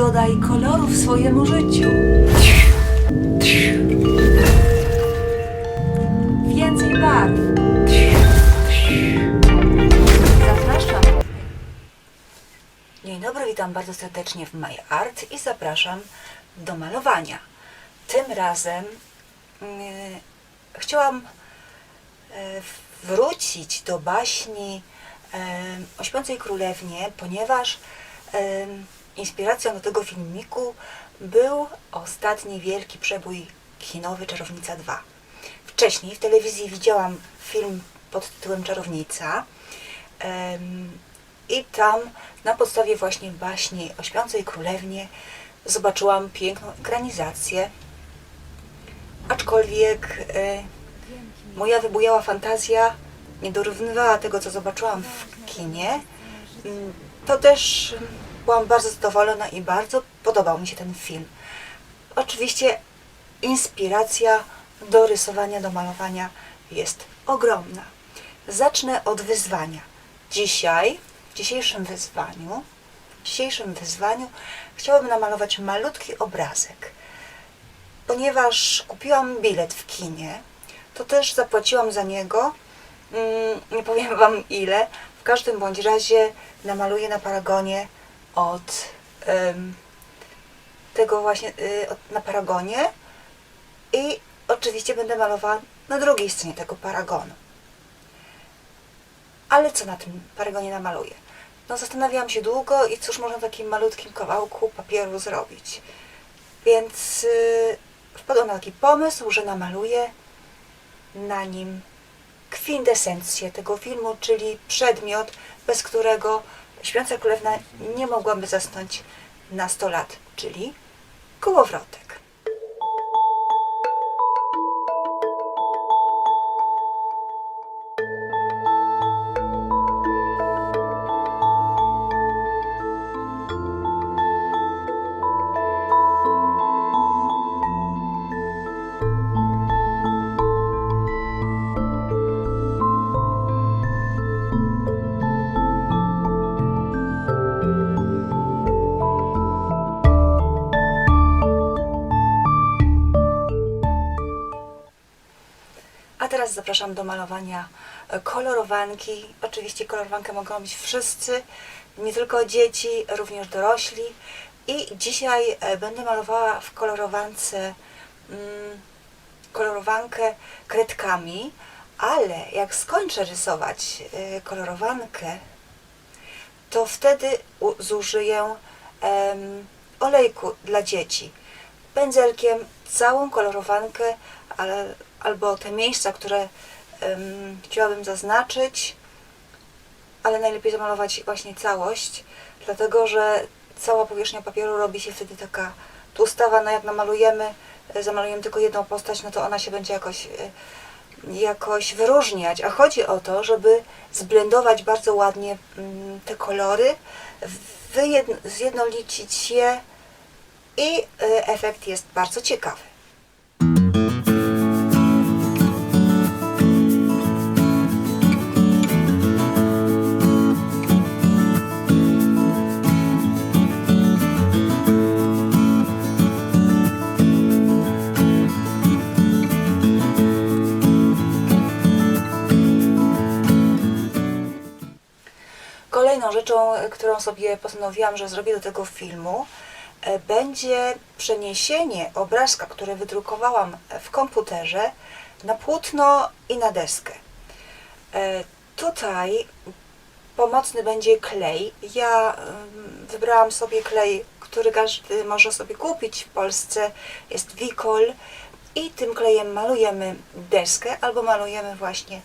Dodaj kolorów swojemu życiu. Więcej barw. Zapraszam. Dzień dobry, witam bardzo serdecznie w My Art i zapraszam do malowania. Tym razem mm, chciałam e, wrócić do baśni e, o śpiącej królewnie, ponieważ e, inspiracją do tego filmiku był ostatni wielki przebój kinowy Czarownica 2. Wcześniej w telewizji widziałam film pod tytułem Czarownica i tam na podstawie właśnie baśni o śpiącej królewnie zobaczyłam piękną ekranizację, aczkolwiek e, moja wybujała fantazja nie dorównywała tego, co zobaczyłam w kinie. To też byłam bardzo zadowolona i bardzo podobał mi się ten film. Oczywiście inspiracja do rysowania, do malowania jest ogromna. Zacznę od wyzwania. Dzisiaj, w dzisiejszym wyzwaniu, w dzisiejszym wyzwaniu chciałabym namalować malutki obrazek. Ponieważ kupiłam bilet w kinie, to też zapłaciłam za niego. Mm, Nie powiem Wam ile. W każdym bądź razie namaluję na paragonie od tego właśnie y, od, na paragonie i oczywiście będę malowała na drugiej stronie tego paragonu. Ale co na tym paragonie namaluję? No zastanawiałam się długo i cóż można na takim malutkim kawałku papieru zrobić. Więc y, wpadłam na taki pomysł, że namaluję na nim kwintesencję tego filmu, czyli przedmiot, bez którego śpiąca królewna nie mogłaby zasnąć na 100 lat, czyli kołowrotek. Teraz zapraszam do malowania e, kolorowanki. Oczywiście kolorowankę mogą robić wszyscy, nie tylko dzieci, również dorośli. I dzisiaj e, będę malowała w kolorowance mm, kolorowankę kredkami, ale jak skończę rysować e, kolorowankę, to wtedy zużyję olejku dla dzieci. Pędzelkiem całą kolorowankę, ale, albo te miejsca, które em, chciałabym zaznaczyć, ale najlepiej zamalować właśnie całość, dlatego że cała powierzchnia papieru robi się wtedy taka tłustawa, no jak namalujemy, e, zamalujemy tylko jedną postać, no to ona się będzie jakoś, e, jakoś wyróżniać, a chodzi o to, żeby zblendować bardzo ładnie mm, te kolory, wyjedn- zjednolicić je i e, efekt jest bardzo ciekawy. Rzeczą, którą sobie postanowiłam, że zrobię do tego filmu, e, będzie przeniesienie obrazka, który wydrukowałam w komputerze, na płótno i na deskę. E, Tutaj pomocny będzie klej. Ja wybrałam sobie klej, który każdy może sobie kupić w Polsce. Jest Wikol i tym klejem malujemy deskę albo malujemy właśnie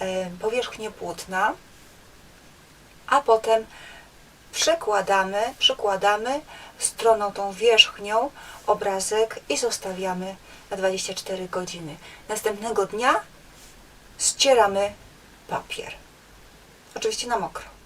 e, powierzchnię płótna a potem przekładamy, przykładamy stroną tą wierzchnią obrazek i zostawiamy na 24 godziny. Następnego dnia ścieramy papier. Oczywiście na mokro.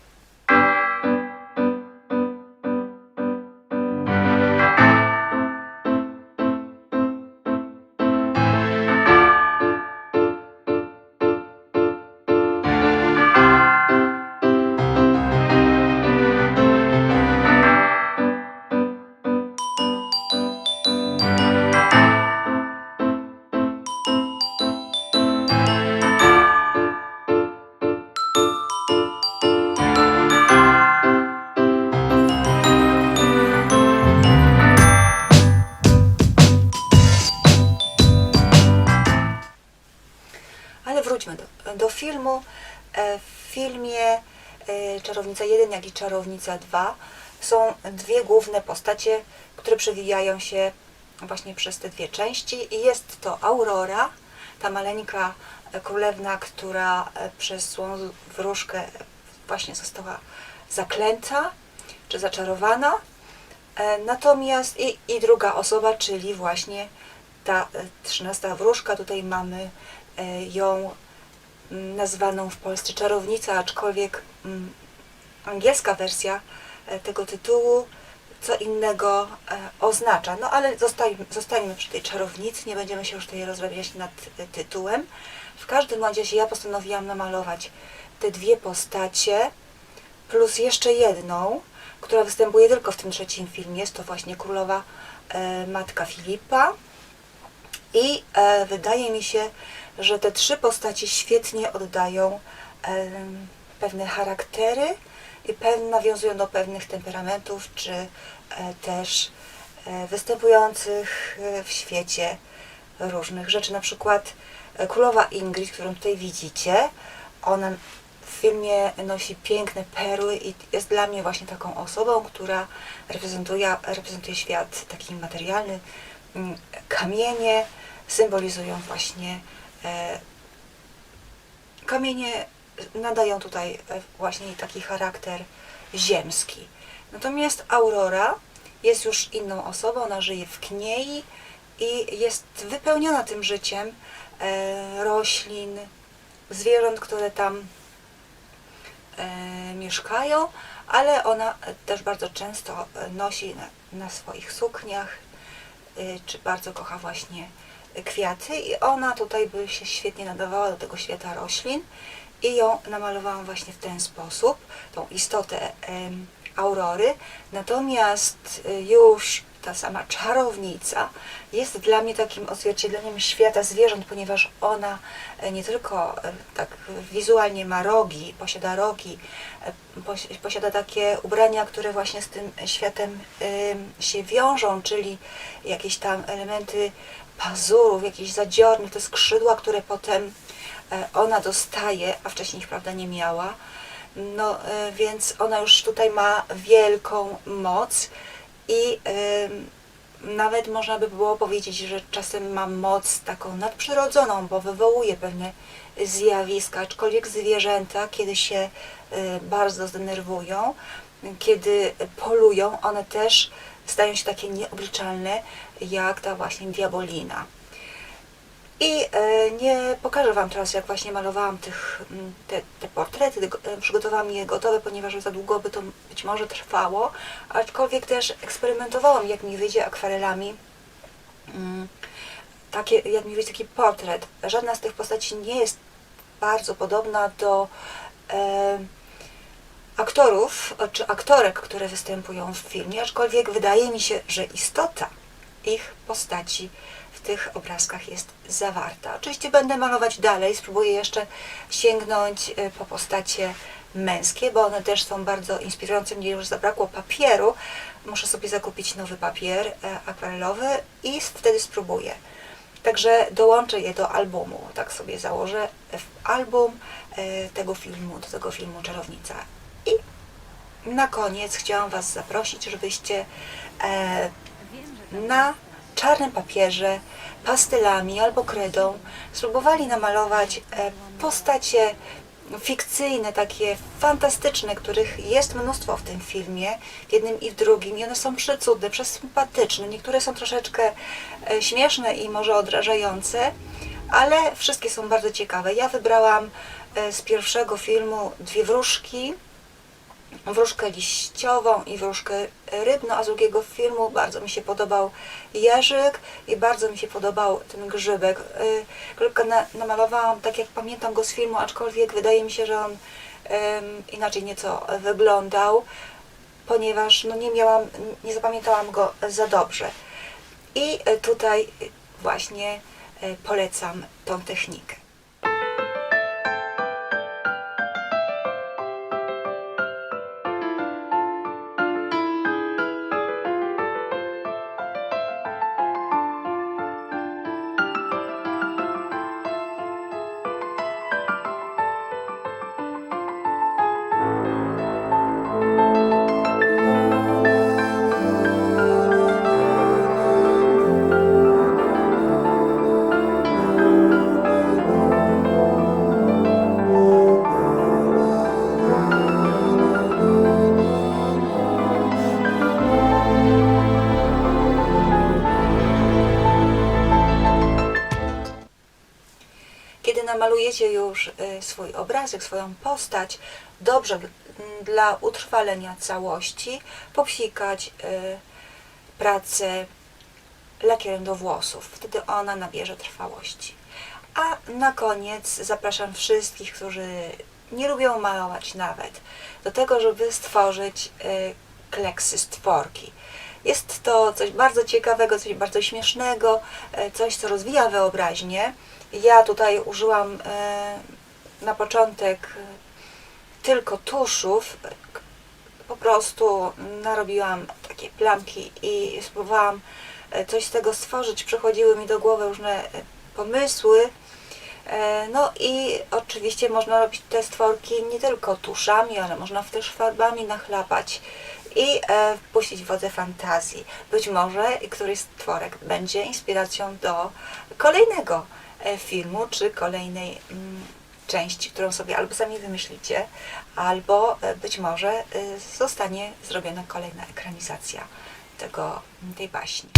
Czarownica 1, jak i Czarownica 2 są dwie główne postacie, które przewijają się właśnie przez te dwie części. I jest to Aurora, ta maleńka e, królewna, która e, przez złą wróżkę właśnie została zaklęta czy zaczarowana. E, Natomiast i, i druga osoba, czyli właśnie ta trzynasta wróżka, tutaj mamy e, ją mm, nazwaną w Polsce czarownica, aczkolwiek mm, angielska wersja e, tego tytułu co innego e, oznacza. No ale zostańmy, zostańmy przy tej czarownicy, nie będziemy się już tutaj rozrabiać nad e, tytułem. W każdym razie ja postanowiłam namalować te dwie postacie plus jeszcze jedną, która występuje tylko w tym trzecim filmie. Jest to właśnie królowa matka Filipa. I wydaje mi się, że te trzy postacie świetnie oddają pewne charaktery i nawiązują do pewnych temperamentów, czy e, też e, występujących e, w świecie różnych rzeczy. Na przykład królowa Ingrid, którą tutaj widzicie, ona w filmie nosi piękne perły i jest dla mnie właśnie taką osobą, która reprezentuje, reprezentuje świat taki materialny. Mm, Kamienie symbolizują właśnie kamienie nadają tutaj e, właśnie taki charakter ziemski. Natomiast Aurora jest już inną osobą, ona żyje w kniei i jest wypełniona tym życiem e, roślin, zwierząt, które tam e, mieszkają, ale ona też bardzo często nosi na, na swoich sukniach, czy bardzo kocha właśnie kwiaty i ona tutaj by się świetnie nadawała do tego świata roślin i ją namalowałam właśnie w ten sposób, tą istotę aurory. Natomiast y, już ta sama czarownica jest dla mnie takim odzwierciedleniem świata zwierząt, ponieważ ona e, nie tylko e, tak wizualnie ma rogi, posiada rogi, e, posi- posiada takie ubrania, które właśnie z tym światem em, się wiążą, czyli jakieś tam elementy pazurów, jakieś zadziornych, te skrzydła, które potem ona dostaje, a wcześniej ich prawda nie miała. No e, więc ona już tutaj ma wielką moc i nawet można by było powiedzieć, że czasem ma moc taką nadprzyrodzoną, bo wywołuje pewne zjawiska, aczkolwiek zwierzęta, kiedy się e, bardzo zdenerwują, kiedy polują, one też stają się takie nieobliczalne, jak ta właśnie diabolina. I e, nie pokażę Wam teraz, jak właśnie malowałam tych, mm, te, te portrety, e, przygotowałam je gotowe, ponieważ za długo by to być może trwało, aczkolwiek też eksperymentowałam, jak mi wyjdzie akwarelami. Mm, Takie, jak mi wyjdzie taki portret. Żadna z tych postaci nie jest bardzo podobna do e, aktorów czy aktorek, które występują w filmie, aczkolwiek wydaje mi się, że istota ich postaci tych obrazkach jest zawarta. Oczywiście będę malować dalej, spróbuję jeszcze sięgnąć e, po postacie męskie, bo one też są bardzo inspirujące. Mnie już zabrakło papieru, muszę sobie zakupić nowy papier e, akwarelowy i wtedy spróbuję. Także dołączę je do albumu, tak sobie założę album e, tego filmu, do tego filmu Czarownica. I na koniec chciałam Was zaprosić, żebyście na czarnym papierze, pastelami albo kredą spróbowali namalować e, postacie fikcyjne, takie fantastyczne, których jest mnóstwo w tym filmie, w jednym i w drugim i one są przecudne, przesympatyczne, niektóre są troszeczkę e, śmieszne i może odrażające, ale wszystkie są bardzo ciekawe. Ja wybrałam e, z pierwszego filmu dwie wróżki, wróżkę liściową i wróżkę rybną, a z drugiego filmu bardzo mi się podobał jeżyk i bardzo mi się podobał ten grzybek. Y, Grzybka na, namalowałam tak jak pamiętam go z filmu, aczkolwiek wydaje mi się, że on inaczej nieco wyglądał, ponieważ no nie miałam, nie zapamiętałam go za dobrze. I y, tutaj właśnie y, polecam tą technikę. Namalujecie już y, swój obrazek, swoją postać, dobrze dla utrwalenia całości popsikać y, pracę lakierem do włosów. Wtedy ona nabierze trwałości. A na koniec zapraszam wszystkich, którzy nie lubią malować nawet, do tego, żeby stworzyć y, kleksy stworki. Jest to coś bardzo ciekawego, coś bardzo śmiesznego, coś, co rozwija wyobraźnię. Ja tutaj użyłam y, na początek y, tylko tuszów. Po prostu narobiłam takie plamki i spróbowałam e, coś z tego stworzyć. Przychodziły mi do głowy różne e, pomysły. E, No i oczywiście można robić te stworki nie tylko tuszami, ale można też farbami nachlapać i e, wpuścić w wodze fantazji. Być może któryś stworek będzie inspiracją do kolejnego e, filmu, czy kolejnej mm, części, którą sobie albo sami wymyślicie, albo e, być może e, zostanie zrobiona kolejna ekranizacja tego, tej baśni.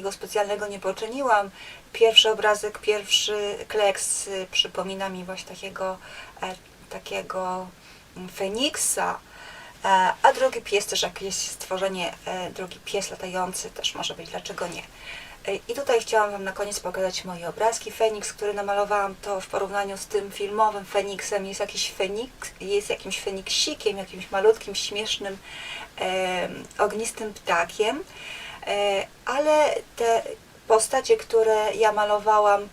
Takiego specjalnego nie poczyniłam. Pierwszy obrazek, pierwszy kleks y, przypomina mi właśnie takiego, e, takiego mm, feniksa, e, a drugi pies też jakieś stworzenie, e, drugi pies latający też może być, dlaczego nie. I tutaj chciałam Wam na koniec pokazać moje obrazki. Feniks, który namalowałam, to w porównaniu z tym filmowym Feniksem jest jakiś Feniks, jest jakimś Feniksikiem, jakimś malutkim, śmiesznym, e, ognistym ptakiem. E, ale te postacie, które ja malowałam,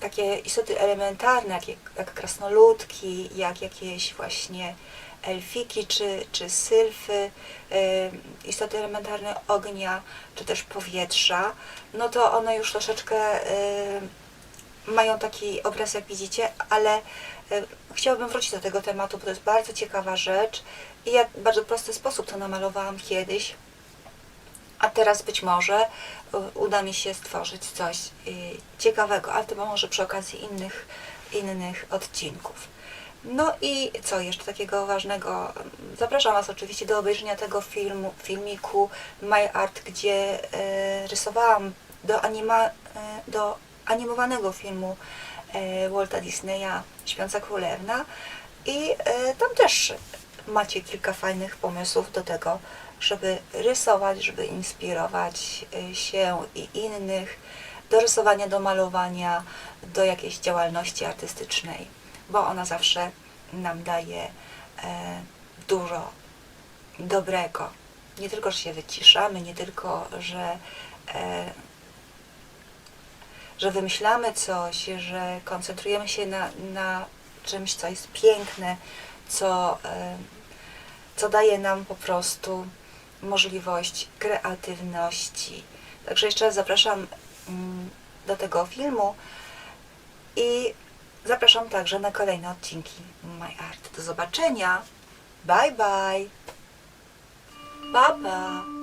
takie istoty elementarne, jak, jak krasnoludki, jak jakieś właśnie elfiki czy, czy sylfy, istoty elementarne ognia, czy też powietrza, no to one już troszeczkę mają taki obraz, jak widzicie, ale chciałabym wrócić do tego tematu, bo to jest bardzo ciekawa rzecz i ja w bardzo prosty sposób to namalowałam kiedyś, a teraz być może e, uda mi się stworzyć coś e, ciekawego, ale to może przy okazji innych, innych odcinków. No i co jeszcze takiego ważnego? Zapraszam Was oczywiście do obejrzenia tego filmu, filmiku My Art, gdzie e, rysowałam do, anima, do animowanego filmu Walta Disneya Śpiąca Królewna i tam też macie kilka fajnych pomysłów do tego, żeby rysować, żeby inspirować e, się i innych do rysowania, do malowania, do jakiejś działalności artystycznej, bo ona zawsze nam daje e, dużo dobrego. Nie tylko, że się wyciszamy, nie tylko, że e, że wymyślamy coś, że koncentrujemy się na, na czymś, co jest piękne, co, em, co daje nam po prostu możliwość kreatywności. Także jeszcze raz zapraszam mm, do tego filmu i zapraszam także na kolejne odcinki My Art. Do zobaczenia. Bye bye. Pa.